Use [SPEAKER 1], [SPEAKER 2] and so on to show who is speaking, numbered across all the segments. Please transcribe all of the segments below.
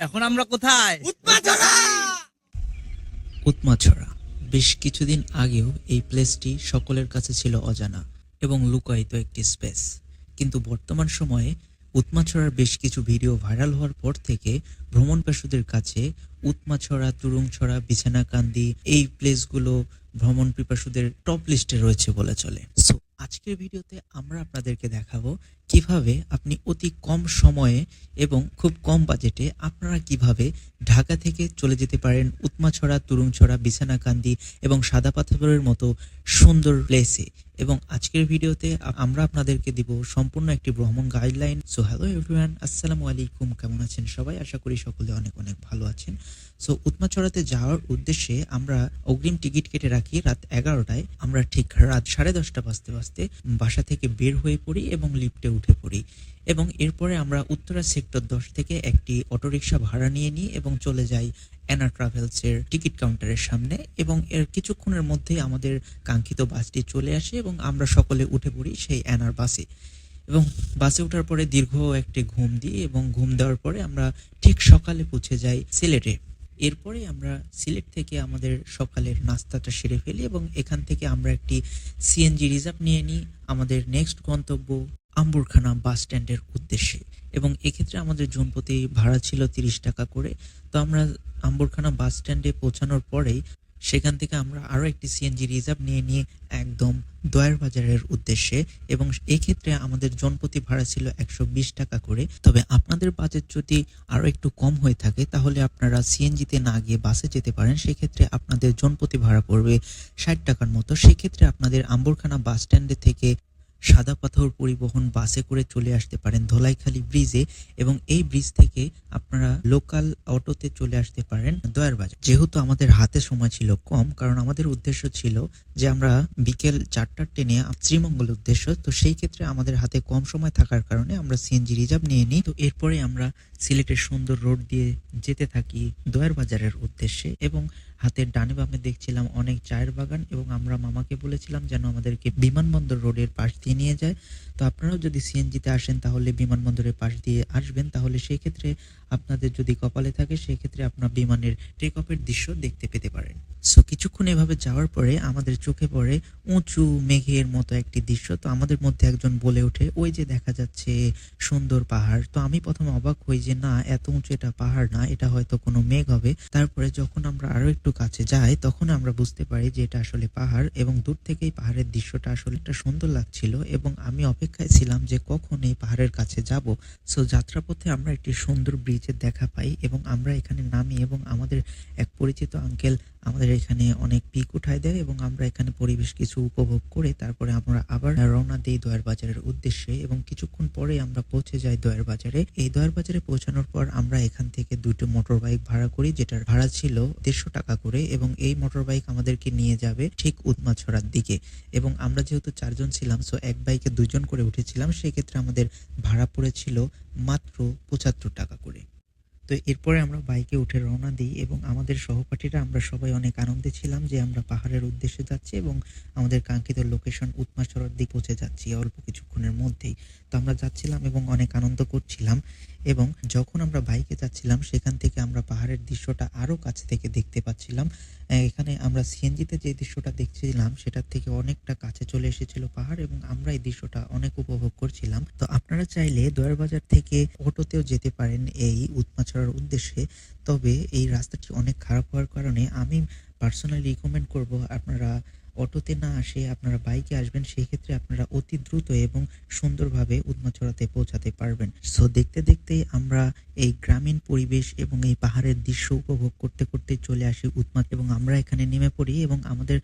[SPEAKER 1] এখন আমরা কোথায়?
[SPEAKER 2] উৎমাছড়া। বেশ কিছুদিন আগেও এই প্লেসটি সকলের কাছে ছিল অজানা এবং লুকায়িত একটি স্পেস কিন্তু বর্তমান সময়ে উৎমাছড়ার বেশ কিছু ভিডিও ভাইরাল হওয়ার পর থেকে ভ্রমণ পেশুদের কাছে উৎমাছড়া তুরুংছড়া বিছানাকান্দি এই প্লেসগুলো ভ্রমণ পিপাসুদের টপ লিস্টে রয়েছে বলে চলে। সো আজকের ভিডিওতে আমরা আপনাদেরকে দেখাবো কীভাবে আপনি অতি কম সময়ে এবং খুব কম বাজেটে আপনারা কীভাবে ঢাকা থেকে চলে যেতে পারেন উৎমাছড়া তুরুংছড়া বিছানাকান্দি এবং সাদা পাথরের মতো সুন্দর প্লেসে এবং আজকের ভিডিওতে আমরা আপনাদেরকে দিব সম্পূর্ণ একটি ভ্রমণ গাইডলাইন সো হ্যালো এভরিওয়ান আসসালামু আলাইকুম, কেমন আছেন সবাই? আশা করি সকলে অনেক অনেক ভালো আছেন। সো উৎমাছড়াতে যাওয়ার উদ্দেশ্যে আমরা অগ্রিম টিকিট কেটে রাখি রাত এগারোটায়। আমরা ঠিক রাত সাড়ে দশটা বাজতে বাজতে বাসা থেকে বের হয়ে পড়ি এবং লিফটে উঠে পড়ি। এবং এরপরে আমরা উত্তরা সেক্টর দশ থেকে একটি অটোরিকশা ভাড়া নিয়ে নিই এবং চলে যাই অ্যানা ট্রাভেলসের টিকিট কাউন্টারের সামনে এবং এর কিছুক্ষণের মধ্যেই আমাদের কাঙ্ক্ষিত বাসটি চলে আসে এবং আমরা সকলে উঠে পড়ি সেই অ্যানার বাসে। এবং বাসে ওঠার পরে দীর্ঘ একটি ঘুম দিই এবং ঘুম দেওয়ার পরে আমরা ঠিক সকালে পৌঁছে যাই সিলেটে। এরপরে আমরা সিলেট থেকে আমাদের সকালের নাস্তাটা সেরে ফেলি এবং এখান থেকে আমরা একটি সিএনজি রিজার্ভ নিয়ে নিই। আমাদের নেক্সট গন্তব্য আম্বুরখানা বাস স্ট্যান্ডের উদ্দেশ্যে। এবং এক্ষেত্রে আমাদের জনপ্রতি ভাড়া ছিল তিরিশ টাকা করে। তো আমরা আম্বুরখানা বাস স্ট্যান্ডে পৌঁছানোর পরেই সেখান থেকে আমরা আরও একটি সিএনজি রিজার্ভ নিয়ে নিয়ে একদম দয়ার বাজারের উদ্দেশ্যে এবং এক্ষেত্রে আমাদের জনপ্রতি ভাড়া ছিল একশো বিশ টাকা করে। তবে আপনাদের বাজেট যদি আরও একটু কম হয়ে থাকে, তাহলে আপনারা সিএনজিতে না গিয়ে বাসে যেতে পারেন। সেক্ষেত্রে আপনাদের জনপ্রতি ভাড়া পড়বে ষাট টাকার মতো। সেক্ষেত্রে আপনাদের আম্বরখানা বাস স্ট্যান্ডে থেকে সাদা পাথর পরিবহন বাসে করে চলে আসতে পারেন ধলাইখালী ব্রিজে এবং এই ব্রিজ থেকে আপনারা লোকাল অটোতে চলে আসতে পারেন দয়ার বাজার। যেহেতু আমাদের হাতে সময় ছিল কম, কারণ আমাদের উদ্দেশ্য ছিল যে আমরা বিকেল চারটার ট্রেনে শ্রীমঙ্গল উদ্দেশ্য, তো সেই ক্ষেত্রে আমাদের হাতে কম সময় থাকার কারণে আমরা সিএনজি রিজার্ভ নিয়ে নিই। তো এরপরে আমরা সিলেটের সুন্দর রোড দিয়ে যেতে থাকি দয়ার বাজারের উদ্দেশ্যে এবং হাতের ডানে বামে দেখছিলাম অনেক চায়ের বাগান এবং আমরা মামাকে বলেছিলাম যেন আমাদেরকে বিমানবন্দর রোডের পাশ দিয়ে নিয়ে যায়। তো আপনারাও যদি সিএনজিতে আসেন তাহলে বিমানবন্দরের পাশ দিয়ে আসবেন। তাহলে সেই ক্ষেত্রে আপনাদের যদি কপালে থাকে সেই ক্ষেত্রে আপনার বিমানের টেক অফের দৃশ্য দেখতে পেতে পারেন। সো কিছুক্ষণ এভাবে যাওয়ার পরে আমাদের চোখে পড়ে উঁচু মেঘের মতো একটি দৃশ্য। তো আমাদের মধ্যে একজন বলে ওঠে, ওই যে দেখা যাচ্ছে সুন্দর পাহাড়। তো আমি প্রথমে অবাক হই যে, না, এত উঁচু এটা পাহাড় না, এটা হয়তো কোনো মেঘ হবে। তারপরে যখন আমরা আরও একটু কাছে যাই তখন আমরা বুঝতে পারি যে এটা আসলে পাহাড় এবং দূর থেকেই পাহাড়ের দৃশ্যটা আসলে একটা সুন্দর লাগছিল এবং আমি অপেক্ষায় ছিলাম যে কখন এই পাহাড়ের কাছে যাব। সো যাত্রাপথে আমরা একটি সুন্দর ব্রিজের দেখা পাই এবং আমরা এখানে নামি এবং আমাদের এক পরিচিত আঙ্কেল আমাদের এখানে অনেক পিক উঠায় দেয় এবং আমরা এখানে পরিবেশ কিছু উপভোগ করে তারপরে আমরা আবার রওনা দিই দয়ার বাজারের উদ্দেশ্যে এবং কিছুক্ষণ পরে আমরা পৌঁছে যাই দয়ার বাজারে। এই দয়ার বাজারে পৌঁছানোর পর আমরা এখান থেকে দুটো মোটর বাইক ভাড়া করি যেটার ভাড়া ছিল দেড়শো টাকা করে এবং এই মোটর বাইক আমাদেরকে নিয়ে যাবে ঠিক উৎমাছড়ার দিকে। এবং আমরা যেহেতু চারজন ছিলাম সো এক বাইকে দুজন করে উঠেছিলাম, সেক্ষেত্রে আমাদের ভাড়া পড়েছিল মাত্র পঁচাত্তর টাকা করে। তো এরপরে আমরা বাইকে উঠে রওনা দিই এবং আমাদের সহপাঠীরা, আমরা সবাই অনেক আনন্দে ছিলাম যে আমরা পাহাড়ের উদ্দেশ্যে যাচ্ছি এবং আমাদের কাঙ্ক্ষিত লোকেশন উৎমাছড়ার দিক পৌঁছে যাচ্ছি অল্প কিছুক্ষণের মধ্যেই। তো আমরা যাচ্ছিলাম এবং অনেক আনন্দ করছিলাম। এবং যখন আমরা বাইকে যাচ্ছিলাম, সেখান থেকে আমরা পাহাড়ের দৃশ্যটা আরও কাছে থেকে দেখতে পাচ্ছিলাম। এখানে আমরা সিএনজিতে যে দৃশ্যটা দেখছিলাম, সেটার থেকে অনেকটা কাছে চলে এসেছিল পাহাড় এবং আমরা এই দৃশ্যটা অনেক উপভোগ করছিলাম। তো আপনারা চাইলে দয়ার বাজার থেকে অটোতেও যেতে পারেন এই উৎমাছড়ার উদ্দেশ্যে। তবে এই রাস্তাটি অনেক খারাপ হওয়ার কারণে আমি পার্সোনালি রিকমেন্ড করব আপনারা অটোতে না আসে আপনারা বাইকে আসবেন সেই ক্ষেত্রে আপনারা অতি দ্রুত এবং সুন্দরভাবে উৎমাছড়াতে পৌঁছাতে পারবেন। সো দেখতে দেখতেই আমরা এই গ্রামীণ পরিবেশ এবং এই পাহাড়ের দৃশ্য উপভোগ করতে করতে চলে আসি উৎমাত এবং আমরা এখানে নেমে পড়ি এবং আমাদের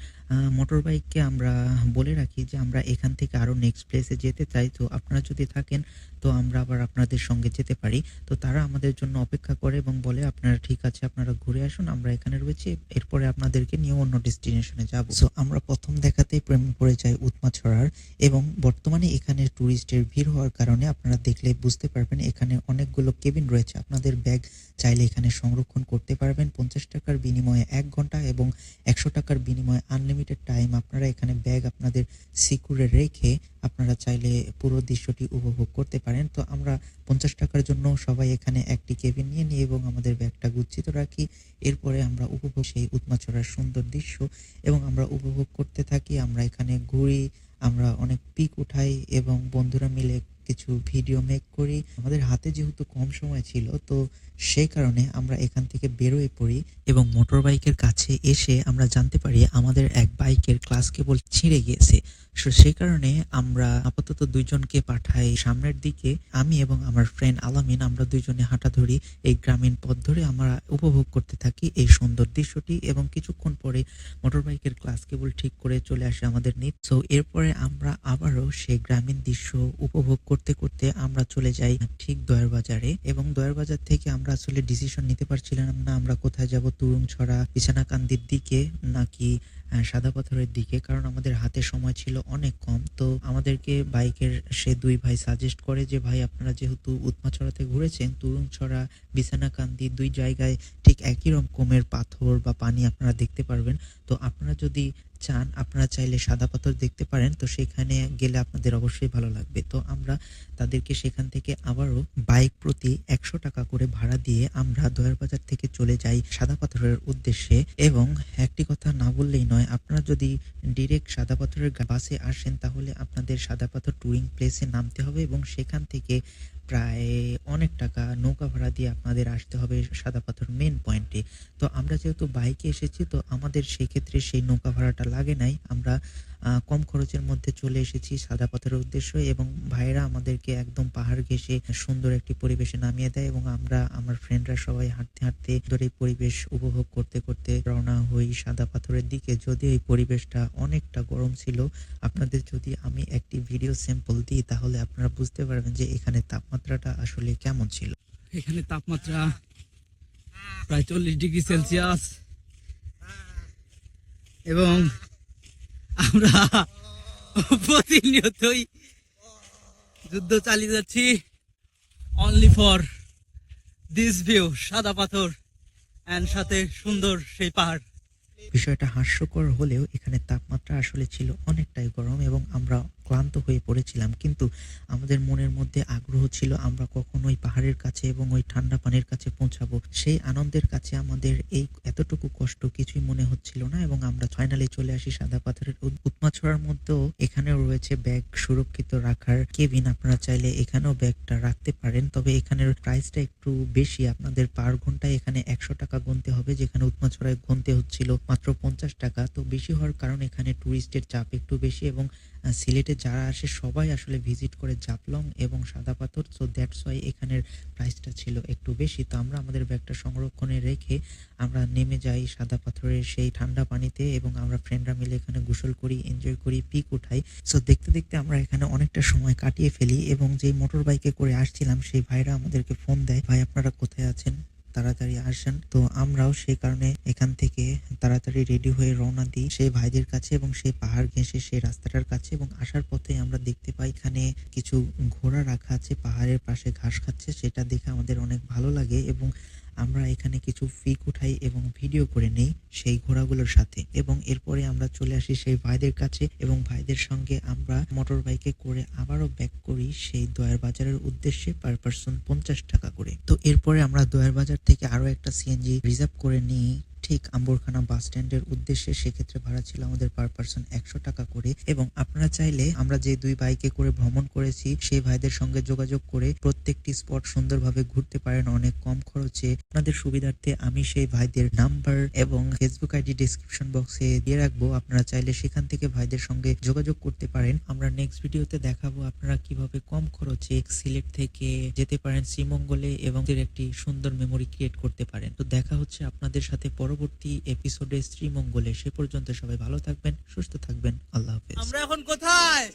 [SPEAKER 2] মোটর বাইককে আমরা বলে রাখি যে আমরা এখান থেকে আরও নেক্সট প্লেসে যেতে চাই। তো আপনারা যদি থাকেন, তো আমরা আবার আপনাদের সঙ্গে যেতে পারি। তো তারা আমাদের জন্য অপেক্ষা করে এবং বলে, আপনারা ঠিক আছে, আপনারা ঘুরে আসুন, আমরা এখানে রয়েছি, এরপরে আপনাদেরকে নিয়ে অন্য ডেস্টিনেশনে যাব। সো আমরা প্রথম দেখাতেই প্রেমে পড়ে যায় উৎমা ছড়ার এবং বর্তমানে এখানে ট্যুরিস্টের ভিড় হওয়ার কারণে আপনারা দেখলে বুঝতে পারবেন এখানে অনেকগুলো কেবিন রয়েছে। আপনাদের ব্যাগ চাইলে এখানে সংরক্ষণ করতে পারবেন। পঞ্চাশ টাকার বিনিময়ে এক ঘণ্টা এবং একশো টাকার বিনিময়ে আনলিমিটেড টাইম আপনারা এখানে ব্যাগ আপনাদের সিকিউরে রেখে আপনারা চাইলে পুরো দৃশ্যটি উপভোগ করতে পারেন। তো আমরা পঞ্চাশ টাকার জন্য সবাই এখানে একটি কেবিন নিয়ে নিই এবং আমাদের ব্যাগটা গুচ্ছিত রাখি। এরপরে আমরা উপভোগ সেই উৎমাছড়ার সুন্দর দৃশ্য এবং আমরা উপভোগ করতে থাকি আমরা এখানে ঘুরি আমরা অনেক পিক উঠাই এবং বন্ধুরা মিলে কিছু ভিডিও মেক করি। আমাদের হাতে যেহেতু কম সময় ছিল, তো সেই কারণে আমরা এখান থেকে বেরোয় পড়ি এবং মোটর বাইকের কাছে এসে আমরা জানতে পারি আমাদের এক বাইকের ক্লাস কেবল ছিঁড়ে গিয়েছে। সো সেই কারণে আমরা আপাতত দুইজনকে পাঠাই সামনের দিকে। আমি এবং আমার ফ্রেন্ড আলামিন, আমরা দুইজনে হাঁটা ধরি। এই গ্রামীণ পথ ধরে আমরা উপভোগ করতে থাকি এই সুন্দর দৃশ্যটি এবং কিছুক্ষণ পরে মোটর বাইকের ক্লাস কেবল ঠিক করে চলে আসে আমাদের নিট সো এরপরে আমরা আবারও সেই গ্রামীণ দৃশ্য উপভোগ করতে করতে আমরা চলে যাই ঠিক দয়ার বাজারে এবং দয়ার বাজার থেকে আমরা আসলে ডিসিশন নিতে পারছিলাম না। আমরা কোথায় যাব? তুরুং ছড়া, বিছানাকান্দির দিকে নাকি সাদা পাথরের দিকে, কারণ আমাদের হাতে সময় ছিল অনেক কম। তো আমাদেরকে বাইকের সে দুই ভাই সাজেস্ট করে যে, ভাই, আপনারা যেহেতু উৎমাছড়াতে ঘুরেছেন, তুরুংছড়া, বিছানাকান্দি দুই জায়গায় ঠিক একই রকমের পাথর বা পানি আপনারা দেখতে পারবেন। তো আপনারা যদি চান, আপনারা চাইলে সাদা পাথর দেখতে পারেন। তো সেখানে গেলে আপনাদের অবশ্যই ভালো লাগবে। তো আমরা তাদেরকে সেখান থেকে আবারও বাইক প্রতি একশো টাকা করে ভাড়া দিয়ে আমরা দয়ার বাজার থেকে চলে যাই সাদা পাথরের উদ্দেশ্যে। এবং একটি কথা না বললেই নয় আপনারা যদি ডিরেক্ট সাদা পাথরের বাসে আসেন, তাহলে আপনাদের সাদা পাথর ট্যুরিং প্লেসে নামতে হবে এবং সেখান থেকে প্রায় অনেক টাকা নৌকা ভাড়া দিয়ে আপনাদের আসতে হবে সাদা পাথর মেন পয়েন্টে তো আমরা যেহেতু বাইকে এসেছি, তো আমাদের সেক্ষেত্রে সেই নৌকা ভাড়াটা লাগে নাই। আমরা কম খরচের মধ্যে চলে এসেছি সাদা পাথরের উদ্দেশ্যে এবং ভাইরা আমাদেরকে একদম পাহাড় ঘেঁষে সুন্দর একটি পরিবেশে নামিয়ে দেয় এবং আমরা, আমার ফ্রেন্ডরা সবাই হাঁটতে হাঁটতে ধরে পরিবেশ উপভোগ করতে করতে রওনা হই সাদা পাথরের দিকে। যদিও এই পরিবেশটা অনেকটা গরম ছিল, আপনাদের যদি আমি একটি ভিডিও স্যাম্পল দিই তাহলে আপনারা বুঝতে পারবেন যে এখানে তাপমাত্রাটা আসলে কেমন ছিল।
[SPEAKER 1] এখানে তাপমাত্রা প্রায় চল্লিশ ডিগ্রি সেলসিয়াস এবং আমরা প্রতিনিয়তই যুদ্ধ চালিয়ে যাচ্ছি। অনলি ফর দিস ভিউ সাদা পাথর অ্যান্ড সাথে সুন্দর সেই পাহাড়।
[SPEAKER 2] বিষয়টা হাস্যকর হলেও এখানে তাপমাত্রা আসলে ছিল অনেকটাই গরম এবং আমরা ক্লান্ত হয়ে পড়েছিলাম, কিন্তু আমাদের মনের মধ্যে আগ্রহ ছিল আমরা কখন ওই পাহাড়ের কাছে এবং ওই ঠান্ডা পানির কাছে পৌঁছাবো। সেই আনন্দের কাছে আমাদের এই এতটুকু কষ্ট কিছুই মনে হচ্ছিল না এবং আমরা ফাইনালি চলে আসি সাদা পাথরের উৎমাছড়ার মধ্যেও। এখানেও রয়েছে ব্যাগ সুরক্ষিত রাখার কেবিন, আপনারা চাইলে এখানেও ব্যাগটা রাখতে পারেন। তবে এখানের প্রাইসটা একটু বেশি, আপনাদের পার ঘন্টায় এখানে একশো টাকা গুনতে হবে, যেখানে উৎমাছড়ায় গুনতে হচ্ছিল মাত্র পঞ্চাশ টাকা। তো বেশি হওয়ার কারণে এখানে টুরিস্টের চাপ একটু বেশি এবং সিলেটে যারা আসে সবাই আসলে ভিজিট করে জাপলং এবং সাদা পাথর। সো দ্যাটস ওয়াই এখানের প্রাইসটা ছিল একটু বেশি। তো আমরা আমাদের ব্যাগটা সংরক্ষণে রেখে আমরা নেমে যাই সাদা পাথরের সেই ঠান্ডা পানিতে এবং আমরা ফ্রেন্ডরা মিলে এখানে গোসল করি এনজয় করি, পিক উঠাই। সো দেখতে দেখতে আমরা এখানে অনেকটা সময় কাটিয়ে ফেলি এবং যেই মোটর বাইকে করে আসছিলাম, সেই ভাইরা আমাদেরকে ফোন দেয়, ভাই, আপনারা কোথায় আছেন? তাড়াতাড়ি আসেন। তো আমরাও সেই কারণে এখান থেকে তাড়াতাড়ি রেডি হয়ে রওনা দিই সেই ভাইদের কাছে এবং সেই পাহাড় ঘেঁষে সেই রাস্তাটার কাছে এবং আসার পথে আমরা দেখতে পাই এখানে কিছু ঘোড়া রাখা আছে, পাহাড়ের পাশে ঘাস খাচ্ছে, সেটা দেখে আমাদের অনেক ভালো লাগে এবং আমরা এখানে কিছু ফিক উঠাই এবং ভিডিও করে নেই সেই ঘোড়াগুলোর সাথে। এবং এরপরে আমরা চলে আসি সেই ভাইদের কাছে এবং ভাইদের সঙ্গে আমরা মোটর বাইকে করে আবারও ব্যাক করি সেই দয়ার বাজারের উদ্দেশ্যে পার পার্সন পঞ্চাশ টাকা করে। তো এরপরে আমরা দয়ার বাজার থেকে আরও একটা সিএনজি রিজার্ভ করে নিই। ঠিক আম্বরখানা বাস স্ট্যান্ডের উদ্দেশ্যে সেক্ষেত্রে ভাড়া ছিল আমাদের পার পার্সন একশো টাকা করে এবং আপনারা চাইলে আমরা যে দুই বাইকে করে ভ্রমণ করেছি, সেই ভাইদের সঙ্গে যোগাযোগ করে প্রত্যেকটি স্পট সুন্দরভাবে ঘুরতে পারেন, অনেক কম খরচে। আপনাদের সুবিধার্থে আমি সেই ভাইদের নাম্বার এবং ফেসবুক আইডি ডিসক্রিপশন বক্সে দিয়ে রাখব। আপনারা চাইলে সেখান থেকে ভাইদের সঙ্গে যোগাযোগ করতে পারেন। আমরা নেক্সট ভিডিওতে দেখাবো আপনারা কীভাবে কম খরচে সিলেট থেকে যেতে পারেন শ্রীমঙ্গলে এবং একটি সুন্দর মেমোরি ক্রিয়েট করতে পারেন। তো দেখা হচ্ছে আপনাদের সাথে পরবর্তী এপিসোডে শ্রীমঙ্গলে সে পর্যন্ত সবাই ভালো থাকবেন, সুস্থ থাকবেন। আল্লাহ হাফেজ।
[SPEAKER 1] আমরা এখন কোথায়?